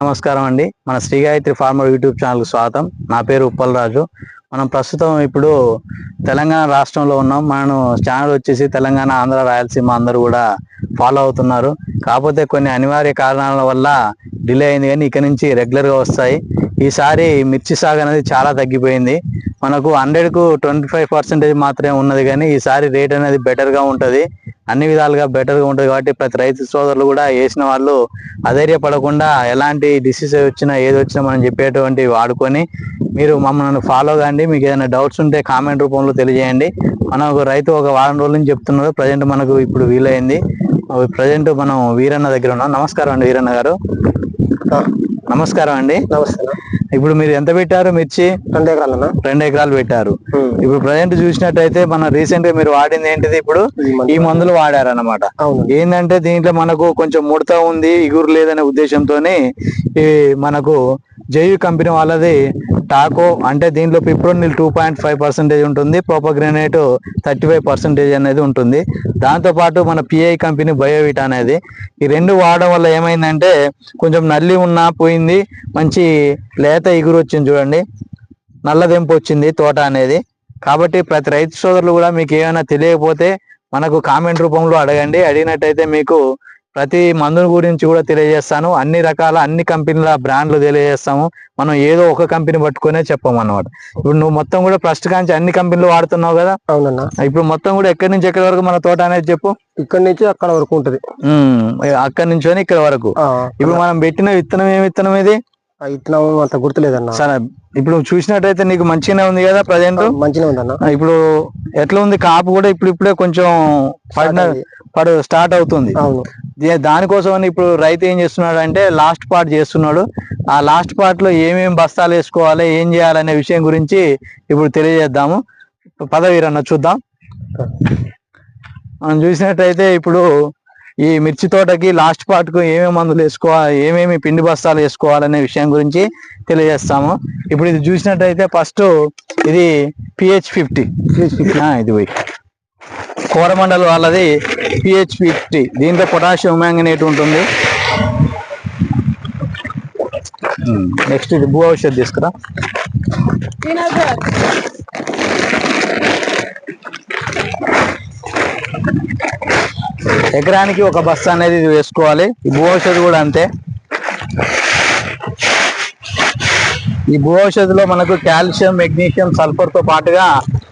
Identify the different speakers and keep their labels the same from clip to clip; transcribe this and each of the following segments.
Speaker 1: నమస్కారం అండి. మన శ్రీ గాయత్రి ఫార్మర్ యూట్యూబ్ ఛానల్కి స్వాగతం. నా పేరు ఉప్పలరాజు మనం ప్రస్తుతం ఇప్పుడు తెలంగాణ రాష్ట్రంలో ఉన్నాం. మనం ఛానల్ వచ్చేసి తెలంగాణ ఆంధ్ర రాయలసీమ అందరూ కూడా ఫాలో అవుతున్నారు. కాకపోతే కొన్ని అనివార్య కారణాల వల్ల డిలే అయింది కానీ ఇక నుంచి రెగ్యులర్గా వస్తాయి. ఈసారి మిర్చి సాగు అనేది చాలా తగ్గిపోయింది. మనకు హండ్రెడ్కు ట్వంటీ ఫైవ్ పర్సెంటేజ్ మాత్రమే ఉన్నది కానీ ఈసారి రేట్ అనేది బెటర్గా ఉంటుంది. అన్ని విధాలుగా బెటర్గా ఉంటుంది కాబట్టి ప్రతి రైతు సోదరులు కూడా వేసిన వాళ్ళు అధైర్యపడకుండా ఎలాంటి డిసీజ్ వచ్చినా ఏది వచ్చినా మనం చెప్పేటువంటి వాడుకొని మీరు మమ్మల్ని ఫాలో కాండి. మీకు ఏదైనా డౌట్స్ ఉంటే కామెంట్ రూపంలో తెలియజేయండి. మనం ఒక రైతు ఒక వారం రోజుల నుంచి చెప్తున్నారు. ప్రజెంట్ మనకు ఇప్పుడు వీలైంది. ప్రజెంట్ మనం వీరన్న దగ్గర ఉన్నాం. నమస్కారం అండి వీరన్న గారు. నమస్కారం అండి.
Speaker 2: నమస్తే
Speaker 1: ఇప్పుడు మీరు ఎంత పెట్టారు మిర్చి?
Speaker 2: రెండు ఎకరాలన్నా
Speaker 1: రెండు ఎకరాలు పెట్టారు. ఇప్పుడు ప్రజెంట్ చూసినట్టయితే మన రీసెంట్గా మీరు వాడింది ఏంటిది ఇప్పుడు? ఈ మందులు. వాడారన్నమాట.
Speaker 2: అవును.
Speaker 1: ఏంటంటే దీంట్లో మనకు కొంచెం ముడత ఉంది ఇగురు లేదనే ఉద్దేశంతోనే ఈ మనకు జేయూ కంపెనీ వాళ్ళది టాకో అంటే దీంట్లో fipronil two point five percentage ఉంటుంది ప్రోపగ్రెనేట్ థర్టీ ఫైవ్ పర్సెంటేజ్ అనేది ఉంటుంది. దాంతోపాటు మన పిఐ కంపెనీ బయోవిటా అనేది. ఈ రెండు వాడడం వల్ల ఏమైందంటే కొంచెం నల్లి ఉన్నా పోయింది మంచి లేత ఇగురు వచ్చింది చూడండి. నల్లదెంపు వచ్చింది తోట అనేది. కాబట్టి ప్రతి రైతు సోదరులు కూడా మీకు ఏమైనా తెలియకపోతే మనకు కామెంట్ రూపంలో అడగండి. అడిగినట్టయితే మీకు ప్రతి మందు గురించి కూడా తెలియజేస్తాను. అన్ని రకాల అన్ని కంపెనీల బ్రాండ్లు తెలియజేస్తాము. మనం ఏదో ఒక కంపెనీ పట్టుకునే చెప్పాము అన్నమాట ఇప్పుడు నువ్వు మొత్తం కూడా ఫస్ట్ కాంచి అన్ని కంపెనీలు వాడుతున్నావు కదా?
Speaker 2: అవునన్నా.
Speaker 1: ఇప్పుడు మొత్తం కూడా ఎక్కడి నుంచి ఎక్కడి వరకు మన తోట అనేది చెప్పు?
Speaker 2: ఇక్కడ నుంచి అక్కడ వరకు ఉంటది.
Speaker 1: అక్కడి నుంచి ఇక్కడ వరకు. ఇప్పుడు మనం పెట్టిన విత్తనం ఏమి విత్తనం ఇది?
Speaker 2: ఇత్తనం అంత గుర్తులేదన్నా.
Speaker 1: సరే ఇప్పుడు చూసినట్టయితే నీకు మంచిగానే ఉంది కదా ప్రజెంట్?
Speaker 2: మంచిగా ఉందన్న.
Speaker 1: ఇప్పుడు ఎట్లా ఉంది? కాపు కూడా ఇప్పుడు ఇప్పుడే కొంచెం పడిన పడు స్టార్ట్ అవుతుంది. దానికోసం అని ఇప్పుడు రైతు ఏం చేస్తున్నాడు అంటే లాస్ట్ పార్ట్ చేస్తున్నాడు. ఆ లాస్ట్ పార్ట్లో ఏమేం బస్తాలు వేసుకోవాలి ఏం చేయాలనే విషయం గురించి ఇప్పుడు తెలియజేద్దాము. పదవీరన్న చూద్దాం. మనం చూసినట్టయితే ఇప్పుడు ఈ మిర్చి తోటకి లాస్ట్ పార్ట్కు ఏమేమి మందులు వేసుకోవాలి ఏమేమి పిండి బస్తాలు వేసుకోవాలనే విషయం గురించి తెలియజేస్తాము. ఇప్పుడు ఇది చూసినట్టయితే ఫస్ట్ ఇది పిహెచ్ ఫిఫ్టీ. ఇది పోయి. కోరమండల్ వాళ్ళది పిహెచ్ ఫిఫ్టీ. దీంట్లో పొటాషియం మ్యాంగనేట్ ఉంటుంది. నెక్స్ట్ ఇది భూ ఔషధ తీసుకురా. ఎకరానికి ఒక బస్తా అనేది వేసుకోవాలి. ఈ భూ ఔషధి కూడా అంతే. ఈ భూ ఔషధిలో మనకు కాల్షియం మెగ్నీషియం సల్ఫర్తో పాటుగా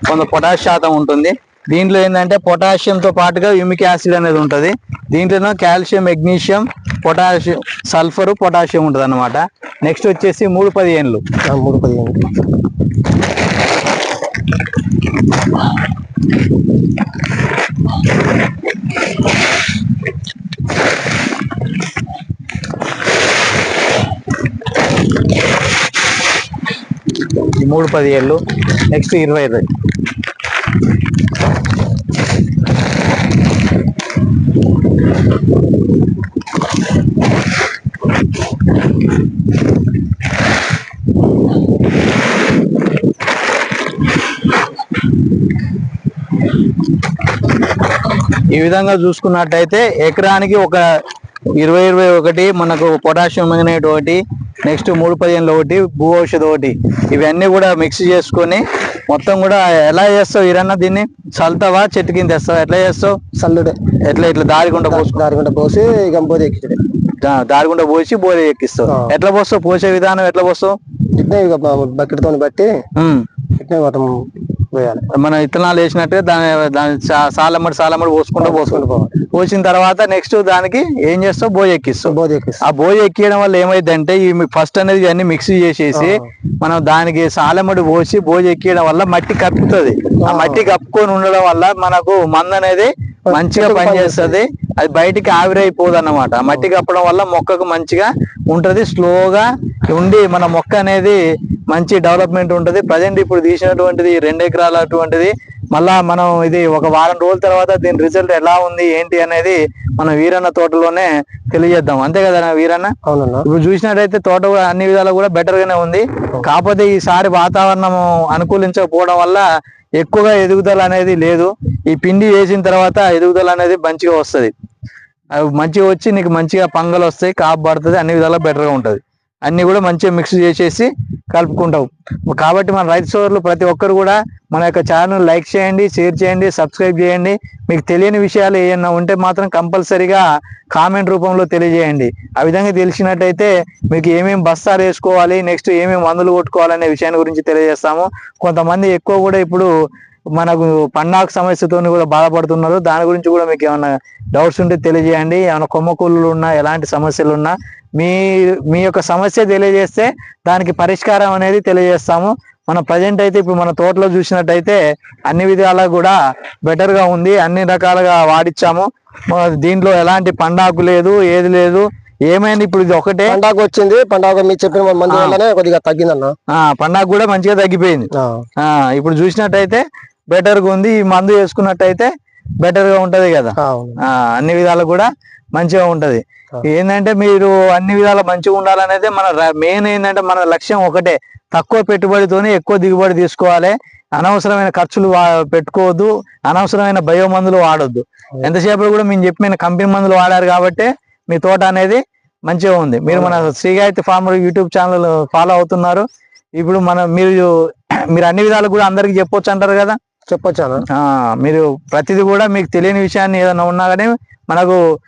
Speaker 1: కొంత పొటాష్ శాతం ఉంటుంది. దీంట్లో ఏంటంటే పొటాషియం తో పాటుగా యూమిక్ యాసిడ్ అనేది ఉంటుంది. దీంట్లోనో calcium magnesium potassium sulphur potassium ఉంటుంది అనమాట నెక్స్ట్ వచ్చేసి మూడు పదిహేనులు.
Speaker 2: మూడు పదిహేను
Speaker 1: మూడు పదిహేళ్ళు నెక్స్ట్ ఇరవై ఇరవై ఈ విధంగా చూసుకున్నట్టయితే ఎకరానికి ఒక ఇరవై ఇరవై ఒకటి మనకు పొటాషియం మ్యాంగనేట్ ఒకటి నెక్స్ట్ మూడు పదిహేనులు ఒకటి భూ ఔషధి ఒకటి. ఇవన్నీ కూడా మిక్స్ చేసుకొని మొత్తం కూడా ఎలా చేస్తావు ఇరన్నా దీన్ని? చల్తావా చెట్టు కింద తెస్తావా ఎట్లా చేస్తావు?
Speaker 2: సల్లుడే
Speaker 1: ఎట్లా ఇట్లా దారిగుంట పోసుకో.
Speaker 2: దారిగుంట పోసి ఇక పోతే ఎక్కించడే.
Speaker 1: దారిగుంట పోసి బోరే ఎక్కిస్తావు. ఎట్లా పోస్తావు? పోసే విధానం ఎట్లా పోస్తావు?
Speaker 2: బకెట్ తోని బట్టి మొత్తం పోయాలి.
Speaker 1: మన విత్తనాలు వేసినట్టుగా దాని దాని సాలమ్మడి సాలమ్మడి పోసుకుంటూ పోసుకుంటూ
Speaker 2: పోవాలి.
Speaker 1: పోసిన తర్వాత నెక్స్ట్ దానికి ఏం చేస్తావు? బోయ్ ఎక్కిస్తావు.
Speaker 2: పోతే ఎక్కిస్తా.
Speaker 1: ఆ బోయ్ ఎక్కియడం వల్ల ఏమైందంటే ఈ ఫస్ట్ అనేది అన్ని మిక్స్ చేసేసి మనం దానికి సాలెమడి పోసి బోయ్ ఎక్కియడం వల్ల మట్టి కప్పుతుంది ఆ మట్టి కప్పుకొని ఉండడం వల్ల మనకు మందు అనేది మంచిగా పనిచేస్తుంది. అది బయటికి ఆవిరైపోదు అన్నమాట మట్టి కప్పడం వల్ల మొక్కకు మంచిగా ఉంటది. స్లోగా ఉండి మన మొక్క అనేది మంచి డెవలప్మెంట్ ఉంటది. ప్రజెంట్ ఇప్పుడు తీసినటువంటిది రెండు ఎకరాల అటువంటిది. మళ్ళా మనం ఇది ఒక వారం రోజుల తర్వాత దీని రిజల్ట్ ఎలా ఉంది ఏంటి అనేది మన వీరన్న తోటలోనే తెలియజేద్దాం. అంతే కదా వీరన్న? ఇప్పుడు చూసినట్టయితే తోట కూడా అన్ని విధాలు కూడా బెటర్ గానే ఉంది. కాకపోతే ఈసారి వాతావరణం అనుకూలించకపోవడం వల్ల ఎక్కువగా ఎదుగుదల అనేది లేదు. ఈ పిండి వేసిన తర్వాత ఎదుగుదల అనేది మంచిగా వస్తది. అవి మంచిగా వచ్చి నీకు మంచిగా పంగలు వస్తాయి కాపు పడుతుంది అన్ని విధాలా బెటర్గా ఉంటది. అన్ని కూడా మంచిగా మిక్స్ చేసేసి కలుపుకుంటాం. కాబట్టి మన రైతు సోదరులు ప్రతి ఒక్కరు కూడా మన యొక్క ఛానల్ లైక్ చేయండి షేర్ చేయండి సబ్స్క్రైబ్ చేయండి. మీకు తెలియని విషయాలు ఏమన్నా ఉంటే మాత్రం కంపల్సరీగా కామెంట్ రూపంలో తెలియజేయండి. ఆ విధంగా తెలిసినట్టయితే మీకు ఏమేమి బస్తాలు వేసుకోవాలి నెక్స్ట్ ఏమేమి మందులు కొట్టుకోవాలనే విషయాన్ని గురించి తెలియజేస్తాము. కొంతమంది ఎక్కువ కూడా ఇప్పుడు మనకు పన్నాకు సమస్యతో కూడా బాధపడుతున్నారు. దాని గురించి కూడా మీకు ఏమైనా డౌట్స్ ఉంటే తెలియజేయండి. ఏమైనా కొమ్మకూళ్ళు ఉన్నా ఎలాంటి సమస్యలు ఉన్నా మీ మీ యొక్క సమస్య తెలియజేస్తే దానికి పరిష్కారం అనేది తెలియజేస్తాము. మన ప్రజెంట్ అయితే ఇప్పుడు మన తోటలో చూసినట్టయితే అన్ని విధాలా కూడా బెటర్గా ఉంది. అన్ని రకాలుగా వాడిచ్చాము. దీంట్లో ఎలాంటి పండాకు లేదు ఏది లేదు. ఏమైంది ఇప్పుడు ఇది ఒకటే?
Speaker 2: పండాకు వచ్చింది. పండాకు మీరు చెప్పిన మందు వల్లనే కొద్దిగా తగ్గిందన్న.
Speaker 1: ఆ పండాకు కూడా మంచిగా తగ్గిపోయింది. ఇప్పుడు చూసినట్టయితే బెటర్గా ఉంది. ఈ మందు వేసుకున్నట్టయితే బెటర్గా ఉంటది కదా. అన్ని విధాలు కూడా మంచిగా ఉంటది. ఏంటంటే మీరు అన్ని విధాలు మంచిగా ఉండాలనేది మన మెయిన్ ఏంటంటే మన లక్ష్యం ఒకటే. తక్కువ పెట్టుబడితోనే ఎక్కువ దిగుబడి తీసుకోవాలి. అనవసరమైన ఖర్చులు పెట్టుకోవద్దు. అనవసరమైన బయో మందులు వాడొద్దు ఎంతసేపు కూడా మేము చెప్పిన కంపెనీ మందులు వాడారు కాబట్టి మీ తోట అనేది మంచిగా ఉంది. మీరు మన Sri Gayatri farmer YouTube channel follow అవుతున్నారు. ఇప్పుడు మన మీరు మీరు అన్ని విధాలు కూడా అందరికి చెప్పొచ్చు అంటారు కదా.
Speaker 2: చెప్పొచ్చాను?
Speaker 1: మీరు ప్రతిదీ కూడా మీకు తెలియని విషయాన్ని ఏదైనా ఉన్నా కానీ మనకు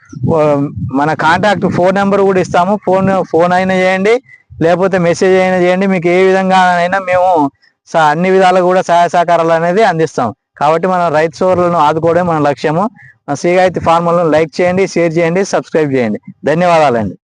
Speaker 1: మన కాంటాక్ట్ ఫోన్ నెంబర్ కూడా ఇస్తాము. ఫోన్ ఫోన్ అయినా చేయండి లేకపోతే మెసేజ్ అయినా చేయండి. మీకు ఏ విధంగా అయినా మేము స- అన్ని విధాలు కూడా సహాయ సహకారాలు అనేది అందిస్తాం. కాబట్టి మన రైతు సోదరులను ఆదుకోవడం మన లక్ష్యము. మన శ్రీగాయత్రి లైక్ చేయండి షేర్ చేయండి సబ్స్క్రైబ్ చేయండి. ధన్యవాదాలండి.